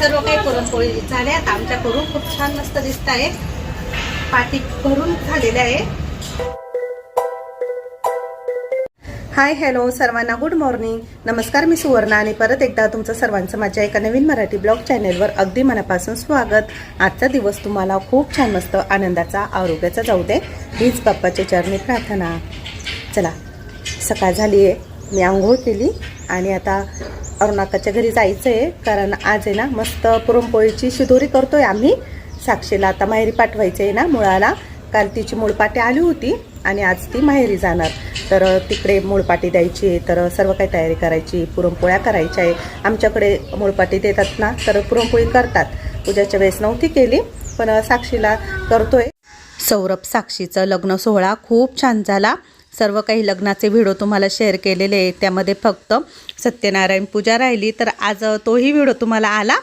सर्व काही पुरणपोळी झाल्या. आमच्या आमच्याकडून खूप छान मस्त दिसत आहे. पाठी भरून झालेल्या आहे. हाय हॅलो सर्वांना गुड मॉर्निंग नमस्कार मी सुवर्णा आणि परत एकदा तुमचं सर्वांचं माझ्या एका नवीन मराठी ब्लॉग चॅनेलवर अगदी मनापासून स्वागत. आजचा दिवस तुम्हाला खूप छान मस्त आनंदाचा आरोग्याचा जाऊ दे. हीच बाप्पाच्या चरणी प्रार्थना. चला सकाळ झाली आहे मी आंघोळ केली. आणि आता अरुणाकाच्या घरी जायचं आहे कारण आज आहे ना मस्त पुरणपोळीची शिदोरी करतोय आम्ही. साक्षीला आता माहेरी पाठवायचं आहे ना मुळाला. काल तिची मुळपाटी आली होती आणि आज ती माहेरी जाणार. तर तिकडे मुळपाटी द्यायची आहे तर सर्व काही तयारी करायची पुरणपोळ्या करायच्या आहे. आमच्याकडे मुळपाटी देतात ना तर पुरणपोळी करतात. पूजाच्या वेळेस नव्हती केली पण साक्षीला करतोय. सौरभ साक्षीचं लग्न सोहळा खूप छान झाला. सर्व काही लग्नाचे व्हिडिओ तुम्हाला शेअर केलेले आहे. त्यामध्ये फक्त सत्यनारायण पूजा राहिली. तर आज तोही व्हिडिओ तुम्हाला आला.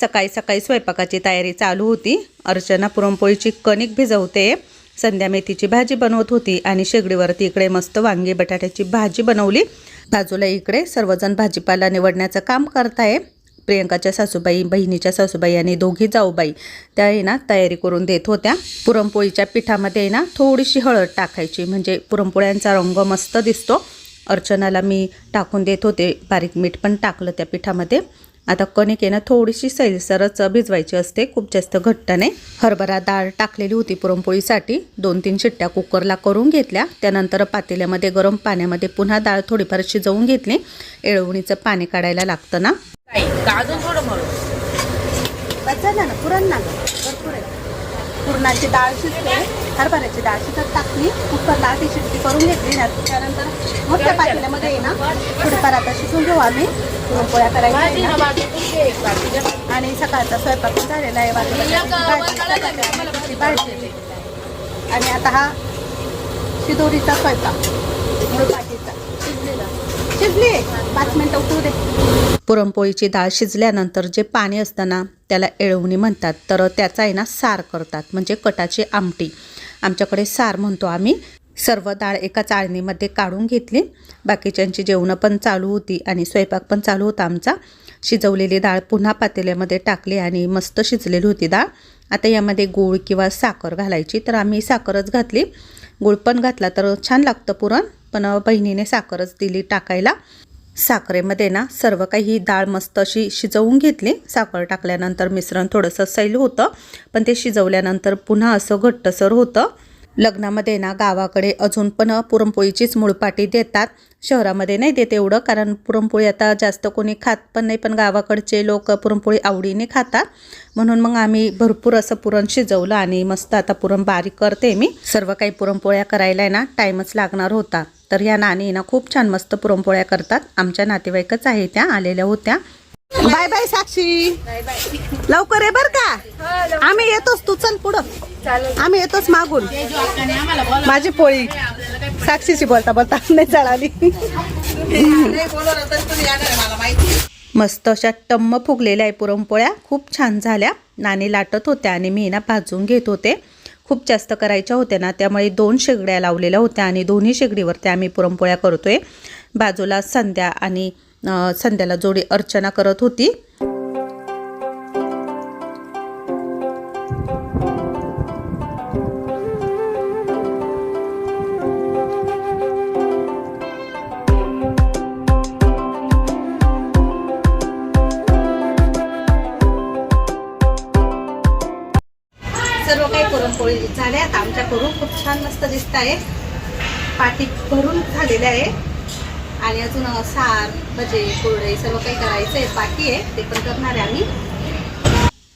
सकाळी सकाळी स्वयंपाकाची तयारी चालू होती. अर्चना पुरणपोळीची कणिक भिजवते. संध्या मेथीची भाजी बनवत होती आणि शेगडीवरती इकडे मस्त वांगी बटाट्याची भाजी बनवली. बाजूला इकडे सर्वजण भाजीपाला निवडण्याचं काम करताय. प्रियंकाच्या सासूबाई बहिणीच्या सासूबाई आणि दोघी जाऊबाई त्या आहे ना तयारी करून देत होत्या. पुरणपोळीच्या पिठामध्ये आहे ना थोडीशी हळद टाकायची. म्हणजे पुरणपोळ्यांचा रंग मस्त दिसतो. अर्चनाला मी टाकून देत होते. बारीक मीठ पण टाकलं त्या पिठामध्ये. आता कणिक आहे ना थोडीशी सैलसरच भिजवायची असते खूप जास्त घट्ट नाही हरभरा डाळ टाकलेली होती पुरणपोळीसाठी. दोन तीन शिट्ट्या कुकरला करून घेतल्या. त्यानंतर पातेल्यामध्ये गरम पाण्यामध्ये पुन्हा डाळ थोडीफार शिजवून घेतली. एळवणीचं पाणी काढायला लागतं ना. अजून थोडं पुरणाची डाळ शिजते. हरभऱ्याची डाळ शिजत टाकली. कुकरला आधी शिट्टी करून घेतली. ना त्यानंतर मोठ्या पातेल्यामध्ये आहे ना थोडीफार आता शिजून घेऊ आम्ही. पुरणपोळ्या करायच्या. आणि सकाळचा स्वयंपाक पण झालेला आहे. भाजी, भाजी. आणि आता हा शिदोरीचा स्वयंपाक. शिजली. पाच मिनिटं उठू दे. पुरणपोळीची डाळ शिजल्यानंतर जे पाणी असतं ना त्याला एळवणी म्हणतात तर त्याचा आहे ना सार करतात म्हणजे कटाची आमटी. आमच्याकडे सार म्हणतो आम्ही. सर्व डाळ एका चाळणीमध्ये काढून घेतली. बाकीच्यांची जेवणं पण चालू होती आणि स्वयंपाक पण चालू होता आमचा. शिजवलेली डाळ पुन्हा पातेल्यामध्ये टाकली आणि मस्त शिजलेली होती डाळ. आता यामध्ये गूळ किंवा साखर घालायची. तर आम्ही साखरच घातली. गूळ पण घातला तर छान लागतं पुरण. पण बहिणीने साखरच दिली टाकायला. साखरेमध्ये ना सर्व काही ही डाळ मस्त अशी शिजवून घेतली. साखर टाकल्यानंतर मिश्रण थोडंसं सैल होतं. पण ते शिजवल्यानंतर पुन्हा असं घट्टसर होतं. लग्नामध्ये ना गावाकडे अजून पण पुरणपोळीचीच मुळपाटी देतात. शहरामध्ये नाही देत एवढं कारण पुरणपोळी आता जास्त कोणी खात पण नाही. पण गावाकडचे लोक पुरणपोळी आवडीने खातात. म्हणून मग आम्ही भरपूर असं पुरण शिजवलं आणि मस्त आता पुरण बारीक करते मी. सर्व काही पुरणपोळ्या करायला आहे ना टाईमच लागणार होता. तर ह्या नानी ना खूप छान मस्त पुरणपोळ्या करतात. आमच्या नातेवाईकच आहे त्या आलेल्या होत्या. Bye bye Sakshi. लवकर आहे बर का? आम्ही येतोच तू चल पुढं. आम्ही येतोच मागून. माझी पोळी. साक्षीची बोलता बोलता नाही जळाली. मस्त अशा टम्म फुगलेल्या आहे पुरणपोळ्या. खूप छान झाल्या. नाणी लाटत होत्या आणि मी ना भाजून घेत होते. खूप जास्त करायच्या होत्या ना त्यामुळे दोन शेगड्या लावलेल्या होत्या आणि दोन्ही शेगडीवरती आम्ही पुरणपोळ्या करतोय. बाजूला संध्या आणि संध्याला जोडी अर्चना करत होती. आहे. पाठी भरून झालेले आहे. आणि अजून सार भजे कुरडई सर्व काही करायचं आहे. बाकी आहे ते पण करणार आहे आम्ही.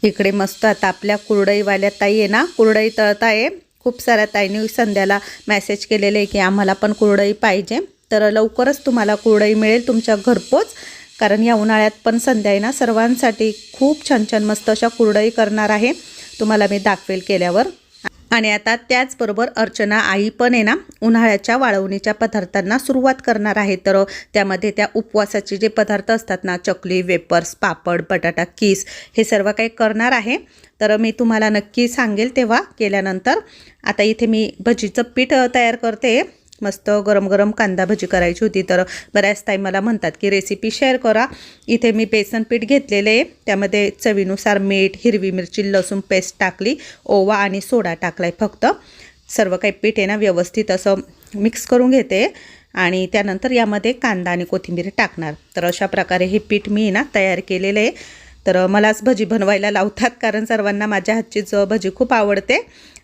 इकडे मस्त आता आपल्या कुरडईवाल्या ताई आहे ना कुरडई तळत आहे. खूप साऱ्या ताईंनी संध्याला मेसेज केलेले आहे की आम्हाला पण कुरडई पाहिजे. तर लवकरच तुम्हाला कुरडई मिळेल तुमच्या घरपोच. कारण या उन्हाळ्यात पण संध्या आहे ना सर्वांसाठी खूप छान छान मस्त अशा कुरडई करणार आहे. तुम्हाला मी दाखवेल केल्यावर. आणि आता त्याचबरोबर अर्चना आई पण आहे ना उन्हाळ्याच्या वाळवणीच्या पदार्थांना सुरुवात करणार आहे. तर त्यामध्ये त्या उपवासाचे जे पदार्थ असतात ना चकली वेपर्स पापड बटाटा किस हे सर्व काही करणार आहे. तर मी तुम्हाला नक्की सांगेल तेव्हा केल्यानंतर. आता इथे मी भजीचं पीठ तयार करते. मस्त गरम गरम कांदा भजी करायची होती. तर बऱ्याच ताई मला म्हणतात की रेसिपी शेअर करा. इथे मी बेसन पीठ घेतलेले आहे. त्यामध्ये चवीनुसार मीठ हिरवी मिरची लसूण पेस्ट टाकली. ओवा आणि सोडा टाकलाय फक्त. सर्व काही पीठ आहे ना व्यवस्थित असं मिक्स करून घेते. आणि त्यानंतर यामध्ये कांदा आणि कोथिंबीर टाकणार. तर अशा प्रकारे हे पीठ मी ना तयार केलेलं आहे. तर मलाच भजी बनवायला लावतात कारण सर्वांना माझ्या हातचीच भजी खूप आवडते.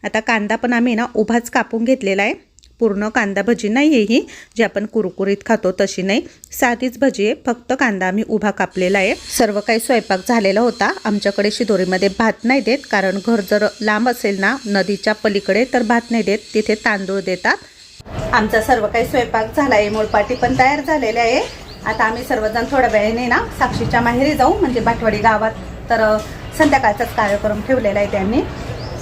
आता कांदा पण आम्ही ना उभाच कापून घेतलेला आहे. पूर्ण कांदा भजी नाही आहे ही. जी आपण कुरकुरीत खातो तशी नाही. साधीच भजी आहे. फक्त कांदा आम्ही उभा कापलेला आहे. सर्व काही स्वयंपाक झालेला होता. आमच्याकडे शिदोरीमध्ये भात नाही देत. कारण घर जर लांब असेल ना नदीच्या पलीकडे तर भात नाही देत. तिथे तांदूळ देतात. आमचा सर्व काही स्वयंपाक झाला आहे मूळपाटी पण तयार झालेले आहे. आता आम्ही सर्वजण थोड्या वेळाने ना साक्षीच्या माहेरी जाऊ. म्हणजे बाटवाडी गावात. तर संध्याकाळचाच कार्यक्रम ठेवलेला आहे त्यांनी.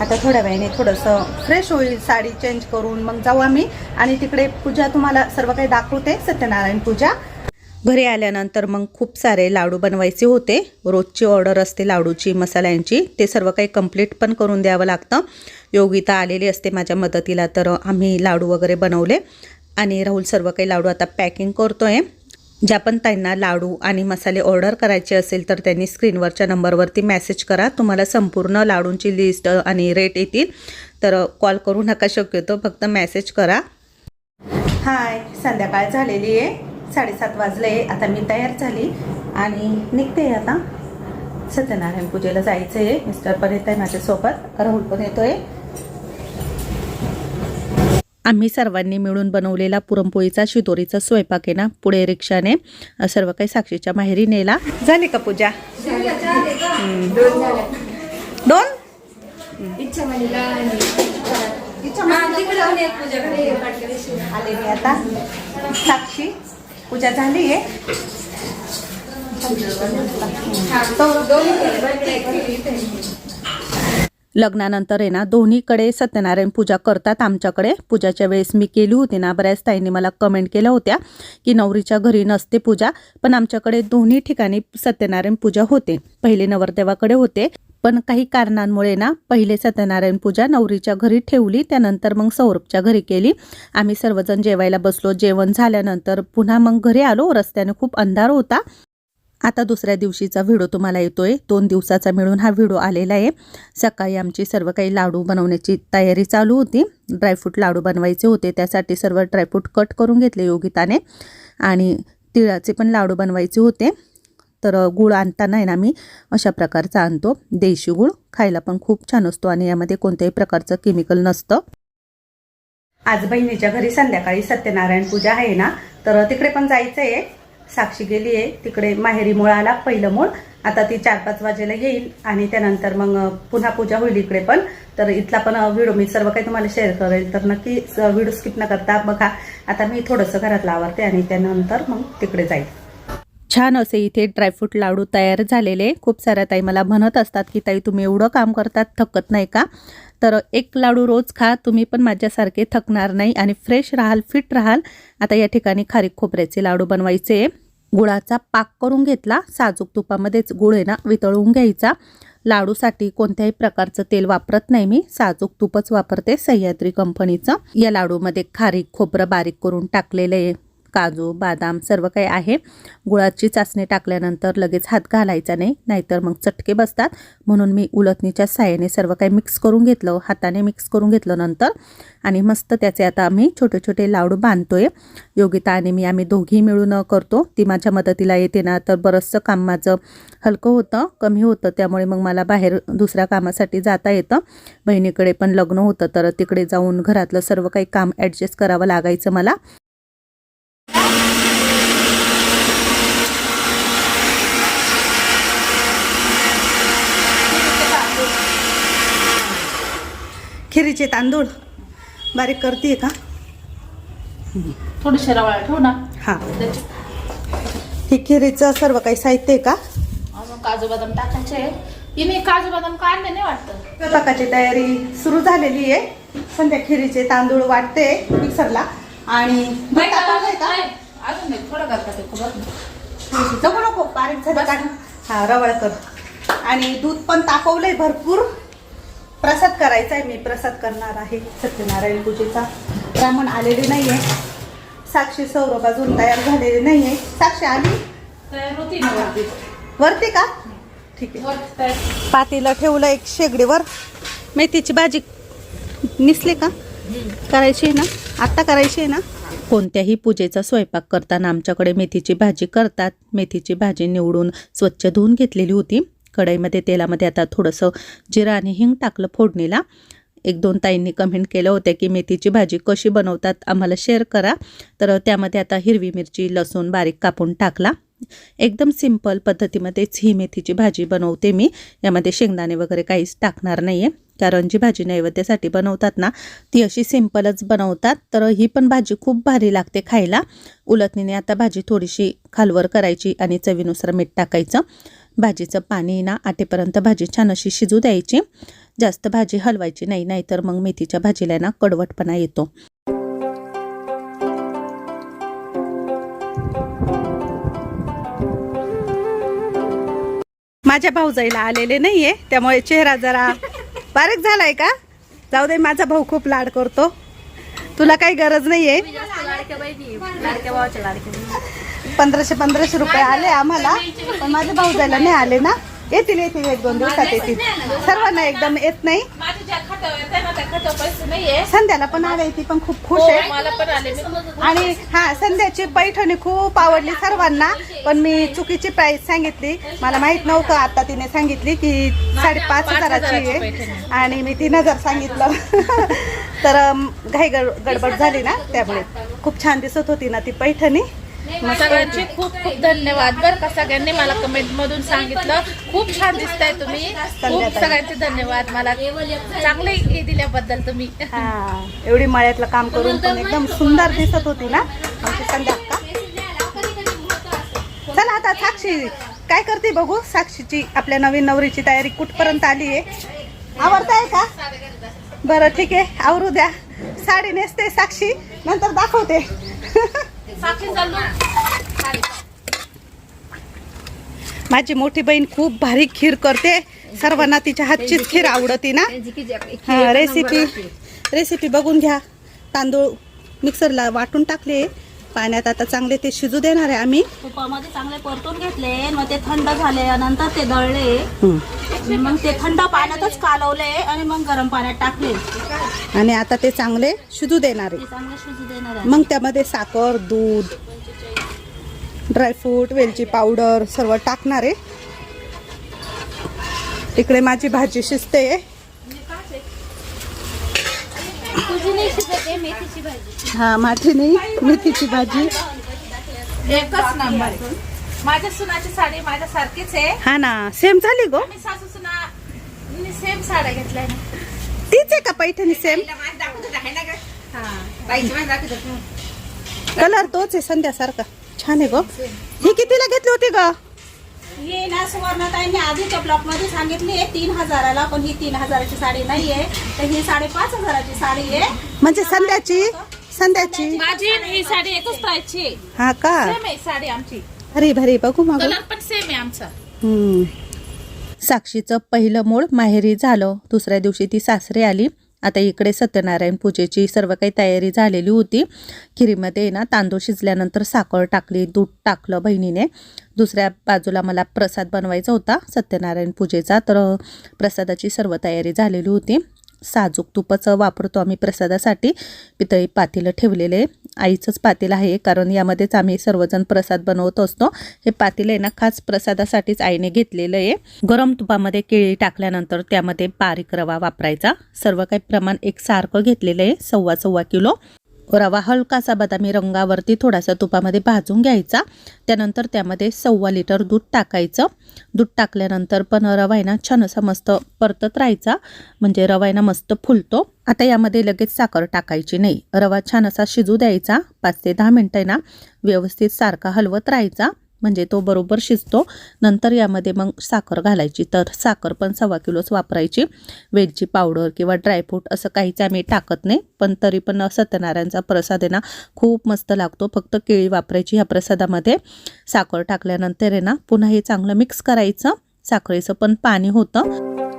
आता थोड्या वेळाने थोडंसं फ्रेश होईल साडी चेंज करून मग जाऊ आम्ही. आणि तिकडे पूजा तुम्हाला सर्व काही दाखवते सत्यनारायण पूजा. घरी आल्यानंतर मग खूप सारे लाडू बनवायचे होते. रोजची ऑर्डर असते लाडूची मसाल्यांची. ते सर्व काही कंप्लीट पण करून द्यावं लागतं. योगिता आलेली असते माझ्या मदतीला तर आम्ही लाडू वगैरे बनवले. आणि राहुल सर्व काही लाडू आता पॅकिंग करतो आहे ज्या पण त्यांना लाडू आणि मसाले ऑर्डर करायचे असेल तर त्यांनी स्क्रीनवरच्या नंबरवरती मेसेज करा. तुम्हाला संपूर्ण लाडूंची लिस्ट आणि रेट येतील. तर कॉल करू नका शक्यतो फक्त मेसेज करा. हाय संध्याकाळ झालेली आहे. साडेसात वाजले आता मी तयार झाली आणि निघते आता. सत्यनारायण पूजेला जायचं आहे मिस्टर पण येत आहे माझ्यासोबत. राहुल पण येतोय. आम्ही सर्वांनी मिळून बनवलेला पुरणपोळीचा शिदोरीचा स्वयंपाक आहे ना पुढे रिक्षाने सर्व काही साक्षीच्या माहेरी नेला. झाली का पूजा? दोन? आले मी आता साक्षी पूजा झाली आहे? लग्नानंतर आहे ना दोन्हीकडे सत्यनारायण पूजा करतात आमच्याकडे. पूजाच्या वेळेस मी केली होती ना बऱ्याच ताईंनी मला कमेंट केल्या होत्या की नवरीच्या घरी नसते पूजा पण आमच्याकडे दोन्ही ठिकाणी सत्यनारायण पूजा होते. पहिले नवरदेवाकडे होते पण काही कारणांमुळे ना पहिले सत्यनारायण पूजा नवरीच्या घरी ठेवली त्यानंतर मग सौरभच्या घरी केली. आम्ही सर्वजण जेवायला बसलो. जेवण झाल्यानंतर पुन्हा मग घरी आलो. रस्त्याने खूप अंधार होता. आता दुसऱ्या दिवशीचा व्हिडिओ तुम्हाला येतोय. दोन दिवसाचा मिळून हा व्हिडिओ आलेला आहे. सकाळी आमची सर्व काही लाडू बनवण्याची तयारी चालू होती. ड्रायफ्रूट लाडू बनवायचे होते. त्यासाठी सर्व ड्रायफ्रूट कट करून घेतले योगिताने. आणि तिळाचे पण लाडू बनवायचे होते. तर गुळ आणताना आहे ना मी अशा प्रकारचा आणतो. देशी गुळ खायला पण खूप छान असतो आणि यामध्ये कोणत्याही प्रकारचं केमिकल नसतं. आज बहिणीच्या घरी संध्याकाळी सत्यनारायण पूजा आहे ना तर तिकडे पण जायचं आहे साक्षी गेली आहे. तिकडे माहेरी मूळ आला पहिलं मूळ. आता ती चार पाच वाजेला येईल आणि त्यानंतर मग पुन्हा पूजा होईल इकडे पण. तर इथला पण व्हिडिओ मी सर्व काही तुम्हाला शेअर करेल. तर नक्की व्हिडिओ स्किप न करता बघा. आता मी थोडंसं घरात आवरते आणि त्यानंतर मग तिकडे जाईल. छान असे इथे ड्रायफ्रूट लाडू तयार झालेले खूप साऱ्या ताई मला म्हणत असतात की ताई तुम्ही एवढं काम करतात थकत नाही का? तर एक लाडू रोज खा. तुम्ही पण माझ्यासारखे थकणार नाही आणि फ्रेश राहाल फिट राहाल. आता या ठिकाणी खारीक खोबऱ्याचे लाडू बनवायचे गुळाचा पाक करून घेतला. साजूक तुपामध्येच गुळ आहे ना वितळवून घ्यायचा. लाडूसाठी कोणत्याही प्रकारचं तेल वापरत नाही मी. साजूक तूपच वापरते सह्याद्री कंपनीचं. या लाडूमध्ये खारीक खोबरं बारीक करून टाकलेलं आहे. काजू बदाम सर्व काही आहे. गुळाची चाचणी टाकल्यानंतर लगेच हात घालायचा नाही नाहीतर मग चटके बसतात. म्हणून मी उलटणीच्या साह्याने सर्व काही मिक्स करून घेतलं हाताने मिक्स करून घेतलं नंतर. आणि मस्त त्याचे आता आम्ही छोटे छोटे लाडू बांधतोय. योगिता आणि मी आम्ही दोघी मिळून करतो. ती माझ्या मदतीला येते ना तर बरंचसं काम माझं हलकं होतं कमी होतं. त्यामुळे मग मला बाहेर दुसऱ्या कामासाठी जाता येतं. बहिणीकडे पण लग्न होतं तर तिकडे जाऊन घरातलं सर्व काही काम ॲडजस्ट करावं लागायचं मला. खिरीचे तांदूळ. बारीक करते का? थोडीशी रवाळा ठेवू ना. हा. हे खिरीचं सर्व काही साहित्य आहे का? काजू बदाम टाकायचे हिने काजू बदाम काढले नाही वाटतं. स्वयंपाकाची तयारी सुरू झालेली आहे. संध्या खिरीचे तांदूळ वाटते मिक्सरला. आणि अजून नाही. थोडं करतात नको बारीक झालं हा रवळ कर. आणि दूध पण तापवलंय भरपूर. प्रसाद करायचा आहे मी प्रसाद करणार आहे सत्यनारायण पूजेचा. ब्राह्मण आलेले नाहीये. साक्षी सौरभ अजून तयार झालेली नाहीये. साक्षी आली? तयार होती ना वरती? वरती का? ठीक आहे. पातीला ठेवलं एक शेगडीवर. मेथीची भाजी निसली का? करायची आहे ना? आत्ता करायची आहे ना? कोणत्याही पूजेचा स्वयंपाक करताना आमच्याकडे मेथीची भाजी करतात. मेथीची भाजी निवडून स्वच्छ धुवून घेतलेली होती. कढईमध्ये तेलामध्ये आता थोडंसं जिरा आणि हिंग टाकलं फोडणीला. एक दोन ताईंनी कमेंट केलं होतं की मेथीची भाजी कशी बनवतात आम्हाला शेअर करा. तर त्यामध्ये आता हिरवी मिरची लसूण बारीक कापून टाकला. एकदम सिंपल पद्धतीमध्येच ही मेथीची भाजी बनवते मी. यामध्ये शेंगदाणे वगैरे काहीच टाकणार नाही आहे कारण जी भाजी नैवेद्यासाठी बनवतात ना ती अशी सिंपलच बनवतात. तर ही पण भाजी खूप भारी लागते खायला. उलटणीने आता भाजी थोडीशी खालवर करायची आणि चवीनुसार मीठ टाकायचं. भाजीचं पाणी ना आटेपर्यंत भाजी छान अशी शिजू द्यायची. जास्त भाजी हलवायची नाही नाहीतर मग मेथीच्या भाजीला ना कडवटपणा येतो. माझ्या भाऊजाईला आलेले नाहीये त्यामुळे चेहरा जरा बारीक झालाय का? जाऊ दे माझा भाऊ खूप लाड करतो. तुला काही गरज नाहीये? पंधराशे पंधराशे रुपये आले आम्हाला पण माझ्या भाऊजाईला नाही आले ना? येतील येतील एक दोन दिवसात येतील. सर्वांना एकदम येत नाही. संध्याला पण आले ती पण खूप खुश हो, आहे. आणि हा संध्याची पैठणी खूप आवडली सर्वांना पण मी चुकीची प्राइस सांगितली. मला माहीत नव्हतं आता तिने सांगितली की साडेपाच पाच हजाराची आहे. आणि मी तीन हजार सांगितलं. तर घाई गड- गडबड झाली ना त्यामुळे. खूप छान दिसत होती ना ती पैठणी. सगळ्यांचे खूप खूप धन्यवाद. बरं का सगळ्यांनी मला कमेंट मधून सांगितलं. खूप छान दिसताय तुम्ही. खूप. सगळ्यांचे धन्यवाद. मला चांगले हे दिल्याबद्दल तुम्ही. हा एवढी मळ्यातलं काम करून पण एकदम सुंदर दिसत होती ना? आमची संध्या अक्का. चला आता साक्षी काय करते बघू? साक्षीची आपल्या नवीन नवरीची तयारी कुठपर्यंत आली आहे? आवडताय का? बरं ठीक आहे. आवरू द्या. साडी नेसते साक्षी. नंतर दाखवते. चालू माझी मोठी बहीण खूप भारी खीर करते. सर्वांना तिच्या हातचीच खीर आवडती ना? हा रेसिपी. रेसिपी बघून घ्या. तांदूळ मिक्सरला वाटून टाकले. पाण्यात आता चांगले ते शिजू देणार आहे आम्ही. तुपामध्ये चांगले परतून घेतले मग ते थंड झाले नंतर ते दळले. मग ते थंड पाण्यातच कालवले आणि मग गरम पाण्यात टाकले. आणि आता ते चांगले शिजू देणार आहे. चांगले शिजू देणार आहे. मग त्यामध्ये साखर दूध ड्रायफ्रूट वेलची पावडर सर्व टाकणार आहे. इकडे माझी भाजी शिजते तुझी नाही शिजते मेथीची भाजी. हा माझी नाही मेथीची भाजी. एकच नंबर माझ्या सुनाची साडी माझ्या सारखीच आहे. हा ना सेम झाली गो. मी सासू सुना मी सेम साड्या घेतल्या ना. तीच आहे का पैठणी सेम कलर तोच आहे संध्यासारखा. छान आहे ग. ही कितीला घेतली होती ग? हे ना सुवर्णताईंनी आधीच्या ब्लॉकमध्ये सांगितली आहे तीन हजाराला पण ही तीन हजाराची साडी नाहीये तर ही साडेपाच हजाराची साडी आहे. म्हणजे संध्याची संध्याची माझी आणि ही साडी एकच आहे. हा का? सेम आहे साडी आमची. अरे भरे बघू मग कलर पण सेम आहे आमचा. हम्म. साक्षीचं पहिलं मूळ माहेरी झालं. दुसऱ्या दिवशी ती सासरे आली. आता इकडे सत्यनारायण पूजेची सर्व काही तयारी झालेली होती. खिरीमध्ये ना तांदूळ शिजल्यानंतर साखर टाकली दूध टाकलं बहिणीने. दुसऱ्या बाजूला मला प्रसाद बनवायचा होता सत्यनारायण पूजेचा. तर प्रसादाची सर्व तयारी झालेली होती. साजूक तुपच वापरतो आम्ही प्रसादासाठी. पितळी पातेलं ठेवलेले. आहे. आईचंच पातील आहे कारण यामध्येच आम्ही सर्वजण प्रसाद बनवत असतो. हे पातील आहे ना खास प्रसादासाठीच आईने घेतलेलं आहे. गरम तुपामध्ये केळी टाकल्यानंतर त्यामध्ये बारीक रवा वापरायचा. सर्व काही प्रमाण एकसारखं घेतलेलं आहे सव्वा सव्वा किलो. रवा हलकासा बदामी रंगावरती थोडासा तुपामध्ये भाजून घ्यायचा. त्यानंतर त्यामध्ये सव्वा लिटर दूध टाकायचं. दूध टाकल्यानंतर पण रवा आहे ना छान असा मस्त परतत राहायचा. म्हणजे रवा आहे ना मस्त फुलतो. आता यामध्ये लगेच साखर टाकायची नाही. रवा छान असा शिजू द्यायचा. पाच ते दहा मिनटं आहे ना व्यवस्थित सारखा हलवत राहायचा. म्हणजे तो बरोबर शिजतो. नंतर यामध्ये मग साखर घालायची. तर साखर पण सव्वा किलोच वापरायची. वेलची पावडर किंवा ड्रायफ्रूट असं काहीच आम्ही टाकत नाही. पण तरी पण सत्यनारायणचा प्रसाद आहे ना खूप मस्त लागतो. फक्त केळी वापरायची ह्या प्रसादामध्ये. साखर टाकल्यानंतर आहे ना पुन्हा हे चांगलं मिक्स करायचं. साखरेचं पण पाणी होतं.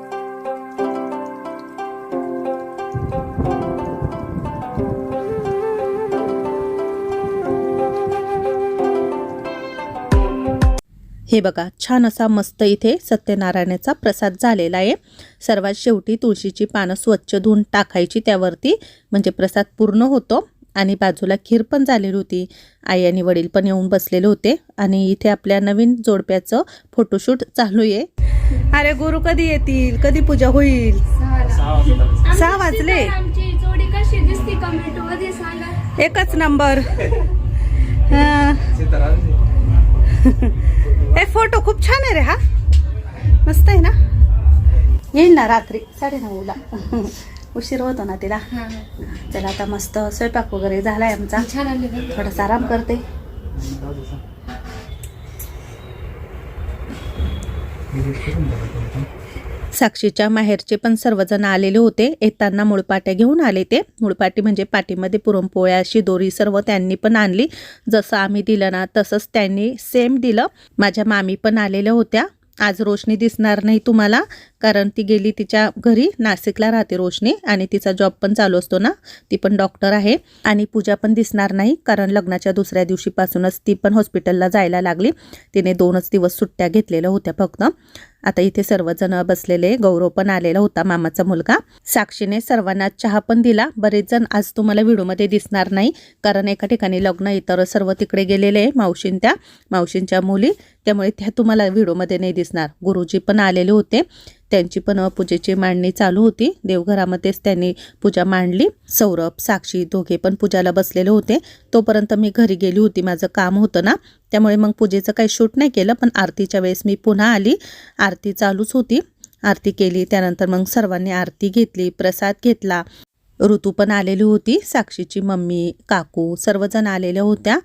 हे बघा छान असा मस्त इथे सत्यनारायणाचा प्रसाद झालेला आहे. सर्वात शेवटी तुळशीची पानं स्वच्छ धुवून टाकायची त्यावरती म्हणजे प्रसाद पूर्ण होतो. आणि बाजूला खीर पण झालेली होती. आई आणि वडील पण येऊन बसलेले होते. आणि इथे आपल्या नवीन जोडप्याचं फोटोशूट चालू आहे. अरे गुरु कधी येतील? कधी पूजा होईल? सहा वाजले. आमची जोडी कशी दिसते कमेंटमध्ये सांगा? एकच नंबर. हा. ए फोटो खूप छान आहे रे हा. मस्त आहे ना? येईल ना रात्री साडे नऊला उशीर होतो ना तिला. चला आता मस्त स्वयंपाक वगैरे झालाय आमचा. छान आले थोडासा आराम करते. साक्षीच्या माहेरचे पण सर्वजण आलेले होते. येताना मुळपाट्या घेऊन आले ते. मुळपाटी म्हणजे पाटीमध्ये पुरणपोळ्या अशी दोरी सर्व त्यांनी पण आणली. जसं आम्ही दिलं ना तसंच त्यांनी सेम दिलं. माझ्या मामी पण आलेल्या होत्या. आज रोशनी दिसणार नाही तुम्हाला. कारण ती गेली तिच्या घरी नाशिकला राहते रोशनी आणि तिचा जॉब पण चालू असतो ना. ती पण डॉक्टर आहे आणि पूजा पण दिसणार नाही कारण लग्नाच्या दुसऱ्या दिवशीपासूनच ती पण हॉस्पिटलला जायला लागली. तिने दोनच दिवस सुट्ट्या घेतलेल्या होत्या फक्त. आता इथे सर्वजण बसलेले गौरव पण आलेला होता मामाचा मुलगा. साक्षीने सर्वांना चहा पण दिला. बरेच जण आज तुम्हाला व्हिडिओमध्ये दिसणार नाही कारण एका ठिकाणी लग्न इतर सर्व तिकडे गेलेले आहे मावशीं त्या मावशींच्या मुली. त्यामुळे त्या तुम्हाला व्हिडिओमध्ये नाही दिसणार. गुरुजी पण आलेले होते. त्यांची पण पूजेची मांडणी चालू होती. देवघरामध्येच त्यांनी पूजा मांडली. सौरभ साक्षी दोघे पण पूजाला बसलेले होते. तोपर्यंत मी घरी गेली होती. माझं काम होतं ना. त्यामुळे मग पूजेचं काही शूट नाही केलं पण आरतीच्या वेळेस मी पुन्हा आली. आरती चालूच होती. आरती केली त्यानंतर मग सर्वांनी आरती घेतली प्रसाद घेतला. ऋतू पण आलेली होती. साक्षीची मम्मी काकू सर्वजण आलेल्या होत्या.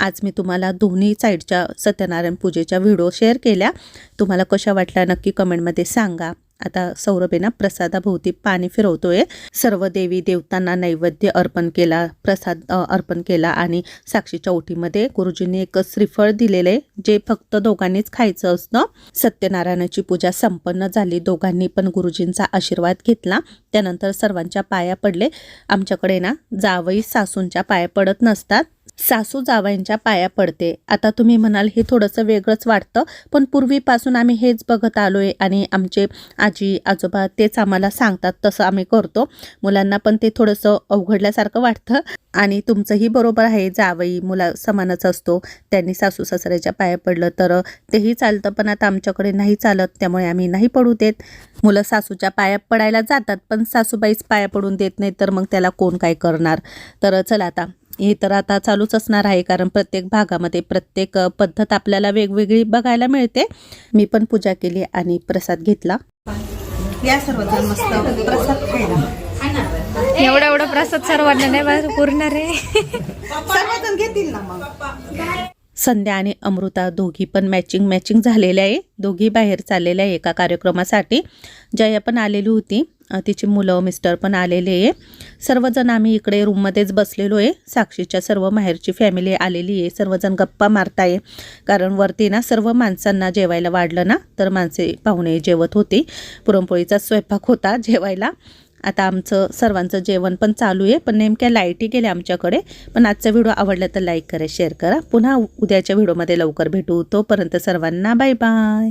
आज मी तुम्हाला दोन्ही साईडच्या सत्यनारायण पूजेच्या व्हिडिओ शेअर केल्या. तुम्हाला कशा वाटल्या नक्की कमेंटमध्ये सांगा. आता सौरभेना प्रसादाभोवती पाणी फिरवतोय. सर्व देवी देवतांना नैवेद्य अर्पण केला प्रसाद अर्पण केला आणि साक्षीच्या ओटीमध्ये गुरुजींनी एक श्रीफळ दिलेलं आहे जे फक्त दोघांनीच खायचं असतं. सत्यनारायणाची पूजा संपन्न झाली दोघांनी पण गुरुजींचा आशीर्वाद घेतला. त्यानंतर सर्वांच्या पाया पडले. आमच्याकडे ना जावई सासूंच्या पाया पडत नसतात. सासू जावयांच्या पाया पडते. आता तुम्ही म्हणाल हे थोडंसं वेगळंच वाटतं पण पूर्वीपासून आम्ही हेच बघत आलो आहे आणि आमचे आजी आजोबा तेच आम्हाला सांगतात तसं आम्ही करतो. मुलांना पण ते थोडंसं अवघडल्यासारखं वाटतं. आणि तुमचंही बरोबर आहे जावई मुला समानच असतो. त्यांनी सासू सासऱ्याच्या पाया पडलं तर तेही चालतं पण आता आमच्याकडे नाही चालत त्यामुळे आम्ही नाही पडू देत. मुलं सासूच्या पाया पडायला जातात पण सासूबाईच पाया पडून देत नाही तर मग त्याला कोण काय करणार? तर चला आता हे तर आता चालूच असणार आहे कारण प्रत्येक भागामध्ये प्रत्येक पद्धत आपल्याला वेगवेगळी बघायला मिळते. मी पण पूजा केली आणि प्रसाद घेतला. या सर्वजण मस्त प्रसाद खायला. एवढा एवढा प्रसाद सर्वांना नाही बरं पुरणार आहे. सर्वजण घेतील ना मग. संध्या आणि अमृता दोघी पण मॅचिंग मॅचिंग झालेल्या आहे. दोघी बाहेर चाललेल्या आहे एका कार्यक्रमासाठी. जया पण आलेली होती. तिची मुलं मिस्टर पण आलेले आहे. सर्वजण आम्ही इकडे रूममध्येच बसलेलो आहे. साक्षीच्या सर्व माहेरची फॅमिली आलेली आहे. सर्वजण गप्पा मारताय. कारण वरती ना सर्व माणसांना जेवायला वाढलं ना तर माणसे पाहुणे जेवत होती. पुरणपोळीचा स्वयंपाक होता जेवायला. आता आमचं सर्वांचं जेवण पण चालू आहे. पण नेमक्या लाईटी गेल्या आमच्याकडे. पण आजचा व्हिडिओ आवडला तर लाईक करा शेअर करा. पुन्हा उद्याच्या व्हिडिओमध्ये लवकर भेटू. तोपर्यंत सर्वांना बाय बाय